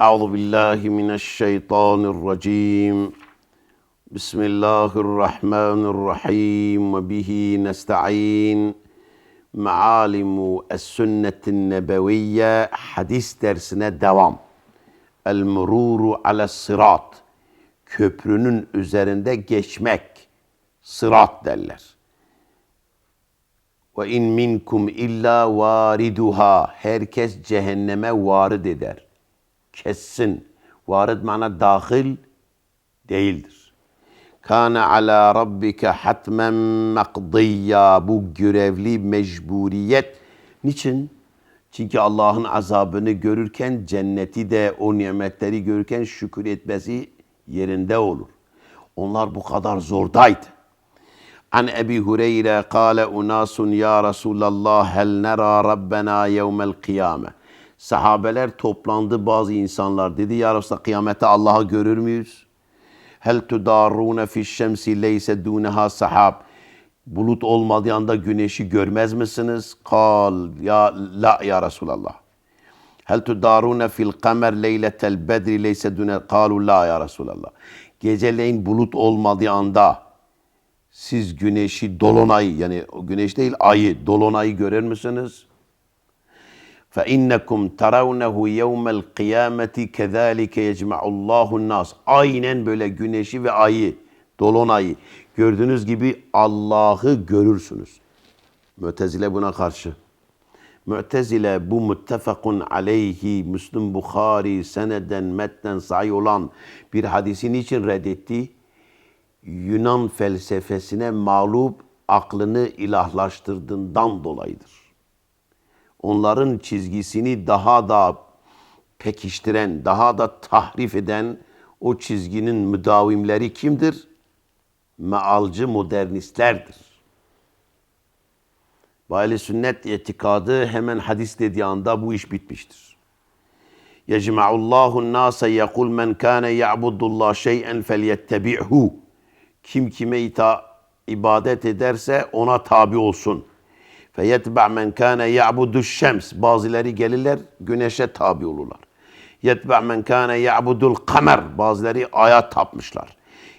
أعوذ بالله من الشيطان الرجيم بسم الله الرحمن الرحيم وبه نستعين معالم السنة النبوية hadis dersine devam. El mururu ala sırat. Köprünün üzerinde geçmek. Sırat derler. Ve in minkum illa variduha. Herkes cehenneme varid eder. Kessin. Varid mana dahil değildir. Kana ala rabbike hatmen makdiyya. Bu görevli mecburiyet. Niçin? Çünkü Allah'ın azabını görürken cenneti de o nimetleri görürken şükür etmesi yerinde olur. Onlar bu kadar zordaydı. An Ebi Hureyre kâle unasun ya Resulallah hel nera Rabbena yevmel kıyame. Sahabeler toplandı bazı insanlar dedi ya Resulallah kıyamete Allah'ı görür müyüz? Hel tudarrune fi şemsi leyse duneha sahab. Bulut olmadığı anda güneşi görmez misiniz? Kal ya la ya Resulallah. Hel tudarune fil kamer leyletel bedri leyse dune kalu la ya Resulallah. Geceleyin bulut olmadığı anda siz güneşi dolunayı yani güneş değil ayı dolunayı görür müsünüz? فَاِنَّكُمْ تَرَوْنَهُ يَوْمَ الْقِيَامَةِ كَذَٰلِكَ يَجْمَعُ اللّٰهُ النَّاسِ Aynen böyle güneşi ve ayı, dolunayı gördüğünüz gibi Allah'ı görürsünüz. Mütezile buna karşı. Mü'tezile bu muttefakun aleyhi Müslüm Bukhari seneden metnen sahih olan bir hadisi niçin reddetti? Yunan felsefesine mağlup aklını ilahlaştırdığından dolayıdır. Onların çizgisini daha da pekiştiren, daha da tahrif eden o çizginin müdavimleri kimdir? Mealcı modernistlerdir. Bahli sünnet itikadı hemen hadis dediği anda bu iş bitmiştir. Yecma'ullahu nase yekul men kâne ya'budullah şey'en felyettebi'hu. Kim kime ita ibadet ederse ona tabi olsun. Feyetba' men kâne ya'budu şems. Bazıları gelirler güneşe tabi olurlar. Yetba' men kâne ya'budul kamer. Bazıları aya tapmışlar.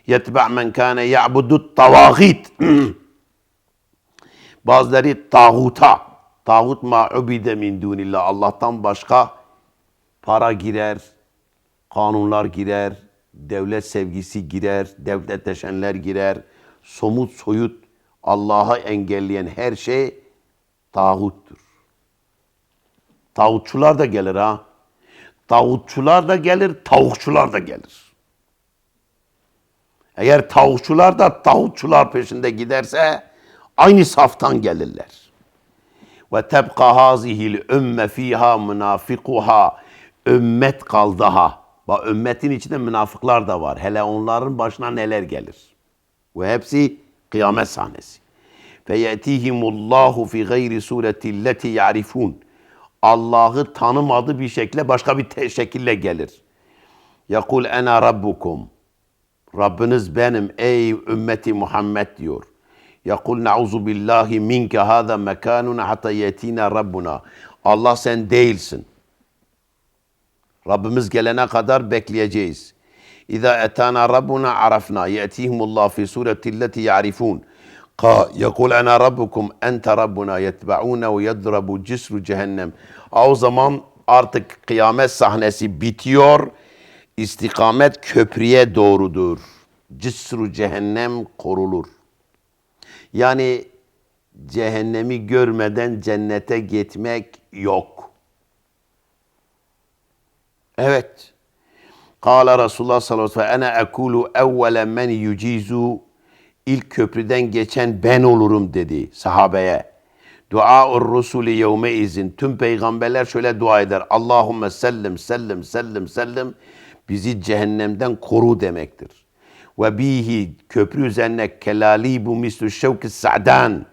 Yetba' men kâne ya'budu tavagit. Bazıları tağuta, tağut ma ubide min dunillah. Allah'tan başka para girer, kanunlar girer, devlet sevgisi girer, devletleşenler girer, somut soyut Allah'a engelleyen her şey tağuttur. Tağutçular da gelir ha. Tağutçular da gelir, tavukçular da gelir. Eğer tavukçular da tağutçular peşinde giderse aynı saftan gelirler. Ve tebqa hazihil ümme fiha münafikuha ümmet kaldaha. Bak ümmetin içinde münafıklar da var. Hele onların başına neler gelir. Ve hepsi kıyamet sahnesi. Fe yetihimullahu fi gayri sureti leti ya'rifun. Allah'ı tanımadığı bir şekilde başka bir şekilde gelir. Yakul ena rabbukum. Rabbiniz benim ey ümmeti Muhammed diyor. Yakul na'uzu billahi minke hâzâ mekânuna hatta yetina rabbuna. Allah sen değilsin. Rabbimiz gelene kadar bekleyeceğiz. İza etana rabbuna arafna yetihimullah fi sureti leti ya'rifun. Yekul ana rabbukum ente rabbuna yetba'una ve yedrabu cisru cehennem. O zaman artık kıyamet sahnesi bitiyor. İstikamet köprüye doğrudur. Cisru cehennem korulur. Yani cehennemi görmeden cennete gitmek yok. Evet. Kâle Resulullah sallallahu aleyhi ve sellem ene ekulu evvele men yucizu ilk köprüden geçen ben olurum dedi sahabeye. Duaur rusuli yevme izin. Tüm peygamberler şöyle dua eder. Allahümme sellim sellim sellim sellim. Bizi cehennemden koru demektir. Ve bihi köprü üzerine kelali bu mislu şevki sa'dan.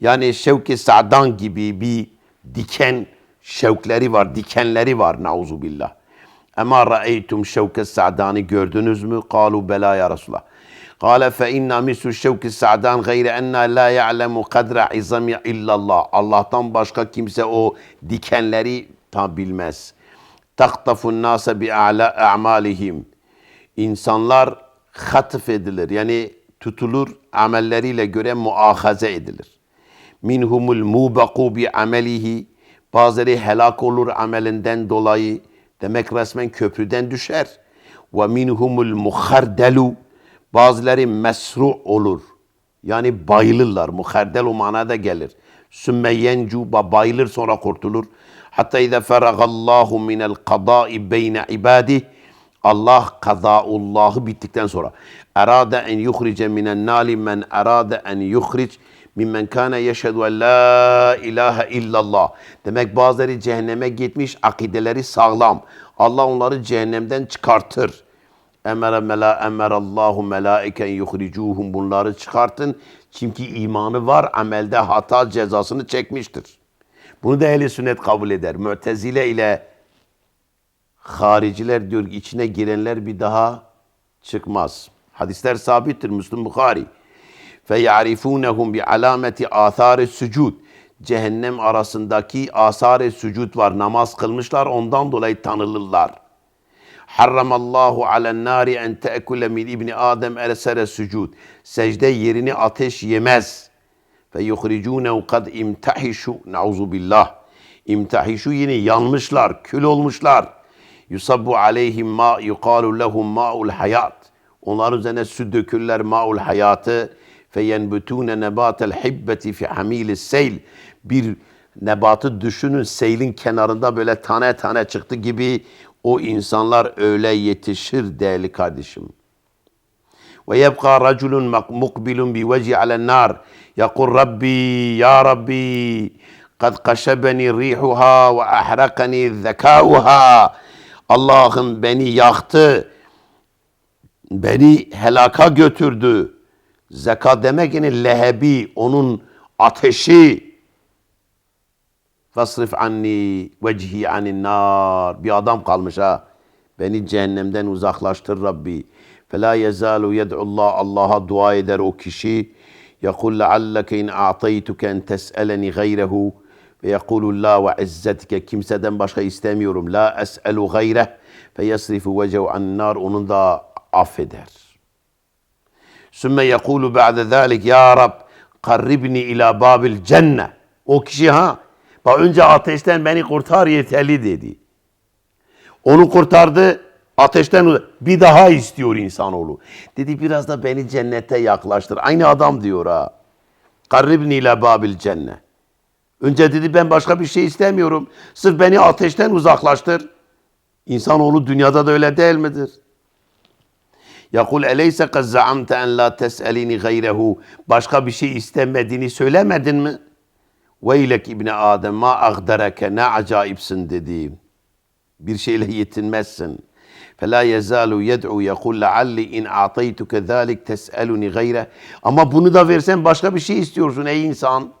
Yani şevki sa'dan gibi bir diken şevkleri var, dikenleri var nauzu billah. Ama ra'eytum şevke sa'danı gördünüz mü? Kalu bela ya Resulallah. Kale fe inna misu şevki sa'dan gayre enna la ya'lemu kadra izami illallah. Allah'tan başka kimse o dikenleri tam bilmez. tahtafun nase bi a'malihim. İnsanlar hatıf edilir. Yani tutulur, amelleriyle göre muahaze edilir. Minhumul mubaku bi amelihi. Bazıları helak olur amelinden dolayı. Demek resmen köprüden düşer. Ve minhumul muhardelu. Bazıları mesru olur. Yani bayılırlar. Muhardel o manada gelir. Sümme yencu bayılır sonra kurtulur. Hatta izâ feragallahu minel kadâi beyne ibâdih. Allah kazaullahı bittikten sonra erade en yuhrice minen nali men erade en yuhric mimmen kana yeşhedü en la ilahe illallah. Demek bazıları cehenneme gitmiş akideleri sağlam. Allah onları cehennemden çıkartır. Emere mela emerallahu melaiken yuhricuhum bunları çıkartın. Çünkü imanı var, amelde hata cezasını çekmiştir. Bunu da ehli sünnet kabul eder. Mütezile ile hariciler diyor içine girenler bir daha çıkmaz. Hadisler sabittir Müslüm Bukhari. Bi alameti athari sucud. Cehennem arasındaki asar-ı sucud var. Namaz kılmışlar ondan dolayı tanılırlar. Harramallahu alen nari en te'kule min ibni Adem ersere sucud. Secde yerini ateş yemez. Fe yuhricunehu kad imtahishu. Nauzu billah. İmtahishu yine yanmışlar, kül olmuşlar. Yusabbu aleyhim ma yuqalu lehum ma'ul hayat. Onlar üzerine su dökürler ma'ul hayatı. Feyenbutune nebatel hibbeti fi hamilis seyl. Bir nebatı düşünün seylin kenarında böyle tane tane çıktı gibi o insanlar öyle yetişir değerli kardeşim. Ve yebqa raculun mukbilun bi veci alen nar. Yakul Rabbi ya Rabbi kad kaşebeni rihuha ve ahrakani zekauha. Allah'ım beni yaktı. Beni helaka götürdü. Zeka demek yine lehebi, onun ateşi. Fasrif anni vecihi anin nar. Bir adam kalmış ha. Beni cehennemden uzaklaştır Rabbi. Fela yezalu yed'ullah Allah'a dua eder o kişi. Yakul lealleke in a'taytuke en tes'eleni gayrehu. Ve yekulu la ve izzetike kimseden başka istemiyorum. La es'elu gayreh. Fe yasrifu vecehu an nar. Onun da affeder. Sümme yekulu ba'de zalik ya Rab karribni ila babil cenne. O kişi ha bak önce ateşten beni kurtar yeterli dedi. Onu kurtardı ateşten bir daha istiyor insanoğlu. Dedi biraz da beni cennete yaklaştır. Aynı adam diyor ha. Karribni ila babil cenne. Önce dedi ben başka bir şey istemiyorum. Sırf beni ateşten uzaklaştır. İnsanoğlu dünyada da öyle değil midir? Yakul eleyse kad zaamte en la tes'elini gayrehu. Başka bir şey istemediğini söylemedin mi? Veylek İbni Adem ma agdereke ne acayipsin dedi. Bir şeyle yetinmezsin. Fela yezalu yed'u yekul lealli in ataytuke zalik tes'eluni gayre. Ama bunu da versen başka bir şey istiyorsun ey insan.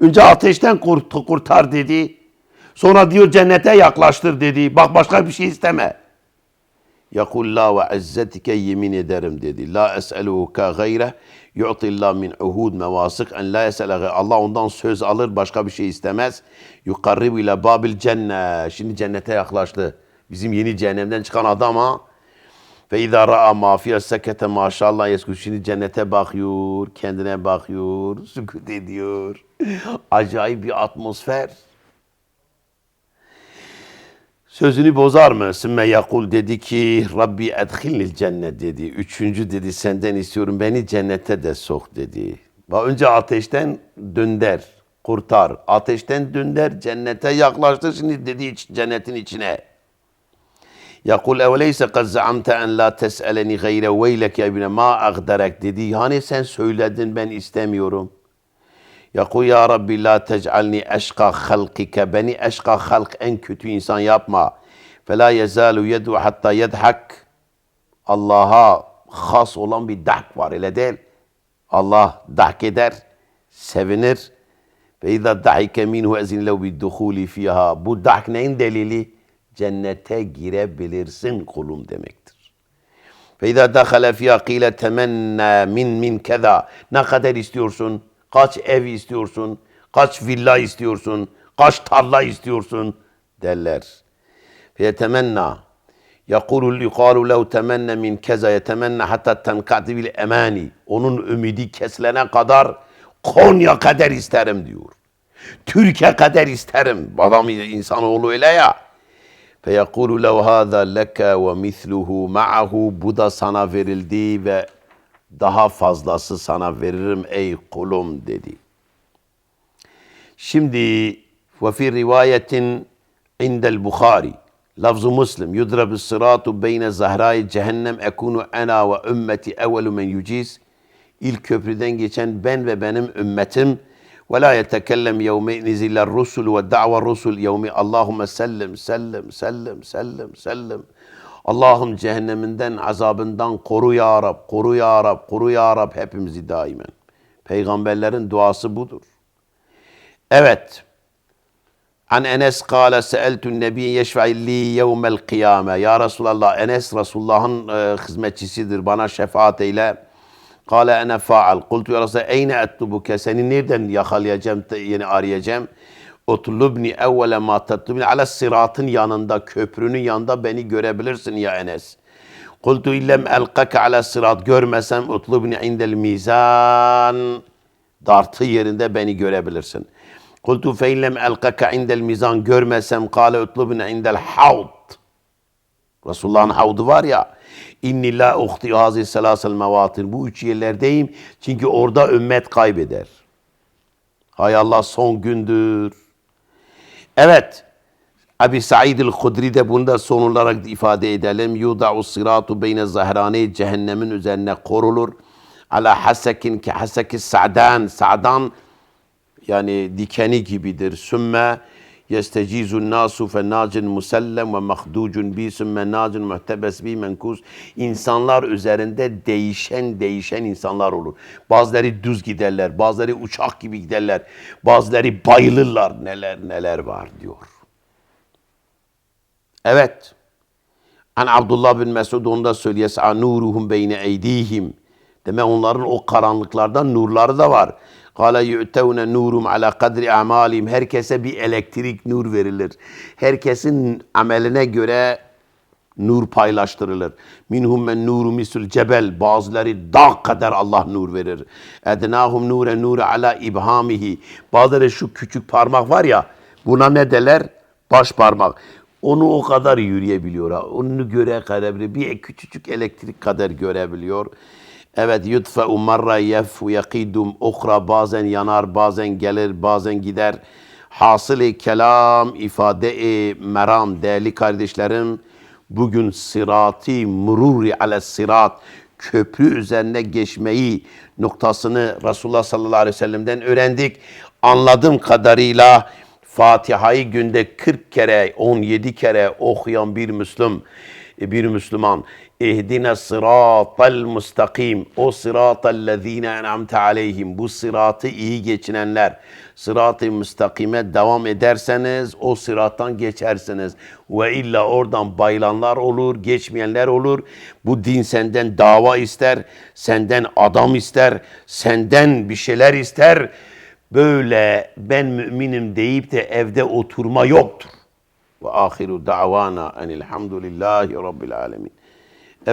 Önce ateşten kurt kurtar dedi. Sonra diyor cennete yaklaştır dedi. Bak başka bir şey isteme. Yakul la ve izzetike yemin ederim dedi. La es'eluka gayre yu'tillah min uhud mevasık en la es'ele Allah ondan söz alır başka bir şey istemez. Yukarribu ile babil cenne. Şimdi cennete yaklaştı. Bizim yeni cehennemden çıkan adam ha. Ve izâ ra'a mâfiye sekete maşallah yeskut. Şimdi cennete bakıyor, kendine bakıyor, sükut ediyor. Acayip bir atmosfer. Sözünü bozar mı? Sümme yakul dedi ki Rabbi edhilnil cennet dedi. Üçüncü dedi senden istiyorum beni cennete de sok dedi. Bak önce ateşten dönder, kurtar. Ateşten dönder, cennete yaklaştır şimdi dedi cennetin içine. Yakul evleyse kad zaamte en la tes'eleni gayre veylek ya ibne ma agderek dedi. Hani sen söyledin ben istemiyorum. Yakul ya Rabbi la tec'alni eşka halkike. Beni eşka halk en kötü insan yapma. Fela yezalu yedu hatta yedhak. Allah'a has olan bir dak var öyle değil. Allah dak eder, sevinir. Ve izâ da'ike minhu ezin lev bidduhuli fiha. Bu dak neyin delili? Cennete girebilirsin kulum demektir. Ve izâ dâhale fiyâ kîle temennâ min min keza. Ne kadar istiyorsun? Kaç ev istiyorsun? Kaç villa istiyorsun? Kaç tarla istiyorsun? Derler. Feyetemenna. Yakulu yukalu lev temenne min keza yetemenne hatta tenkati bil emani. Onun ümidi kesilene kadar Konya kadar isterim diyor. Türkiye kadar isterim. Adam insanoğlu öyle ya. Feyekulu lev hâzâ leke ve mithluhu ma'ahu. Bu da sana verildi ve daha fazlası sana veririm ey kulum dedi. Şimdi ve fi rivayetin indel Bukhari lafzu Muslim yudrabu sıratu beyne zahrai cehennem ekunu ana ve ümmeti evvelu men yuciz İlk köprüden geçen ben ve benim ümmetim ve la yetekellem yevme niziller rusul ve da'va rusul yevmi Allahumme sellem sellem sellem sellem sellem Allah'ım cehenneminden azabından koru ya Rab, koru ya Rab, koru ya Rab hepimizi daimen. Peygamberlerin duası budur. Evet. An Enes kâle seeltun nebiye yeşfe'i li yevmel kıyame. Ya Resulallah Enes Resulullah'ın e, hizmetçisidir. Bana şefaat eyle. Kâle ene faal. Kultu ya Resulallah eyne ettubuke. Seni nereden yakalayacağım, yeni arayacağım? Utlubni evvele ma tatlubni ala sıratın yanında, köprünün yanında beni görebilirsin ya Enes. Kultu illem elkake ala sırat. Görmesem utlubni indel mizan. Dartı yerinde beni görebilirsin. Kultu fe illem elkake indel mizan. Görmesem kâle utlubni indel havd. Resulullah'ın havdu var ya. İnni la uhti hazi selasel mevatin. Bu üç yerlerdeyim. Çünkü orada ümmet kaybeder. Hay Allah son gündür. Evet. Abi Said el-Hudri de bunu da son olarak ifade edelim. Yuda'u siratu beyne zahrane cehennemin üzerine korulur. Ala hasekin ki haseki sa'dan. Sa'dan yani dikeni gibidir. Sümme yestecizun nasu fe nacin musellem ve mahducun bi sümme nacin muhtebes bi menkus. İnsanlar üzerinde değişen değişen insanlar olur. Bazıları düz giderler, bazıları uçak gibi giderler, bazıları bayılırlar. Neler neler var diyor. Evet. An Abdullah bin Mesud onu da söylüyor. Yes'a nuruhum beyne eydihim. Demek onların o karanlıklardan nurları da var. Kale yu'tevne nurum ala kadri amalihim. Herkese bir elektrik nur verilir. Herkesin ameline göre nur paylaştırılır. Minhum men nuru misul cebel. Bazıları dağ kadar Allah nur verir. Ednahum nure nure ala ibhamihi. Bazıları şu küçük parmak var ya buna ne derler? Baş parmak. Onu o kadar yürüyebiliyor. Onu göre kadar bir küçücük elektrik kadar görebiliyor. Evet yutfe umarra yef yakidum ukra bazen yanar bazen gelir bazen gider. Hasılı kelam ifade-i meram değerli kardeşlerim bugün sirati mururi ale sirat köprü üzerine geçmeyi noktasını Resulullah sallallahu aleyhi ve sellem'den öğrendik. Anladığım kadarıyla Fatiha'yı günde 40 kere 17 kere okuyan bir Müslüm bir Müslüman İhdine sıratal mustakim o sıratal lezine en'amte aleyhim bu sıratı iyi geçinenler sırat-ı müstakime devam ederseniz o sırattan geçersiniz. Ve illa oradan bayılanlar olur geçmeyenler olur. Bu din senden dava ister senden adam ister senden bir şeyler ister. Böyle ben müminim deyip de evde oturma yoktur. Ve ahiru da'vana enilhamdülillahi rabbil alemin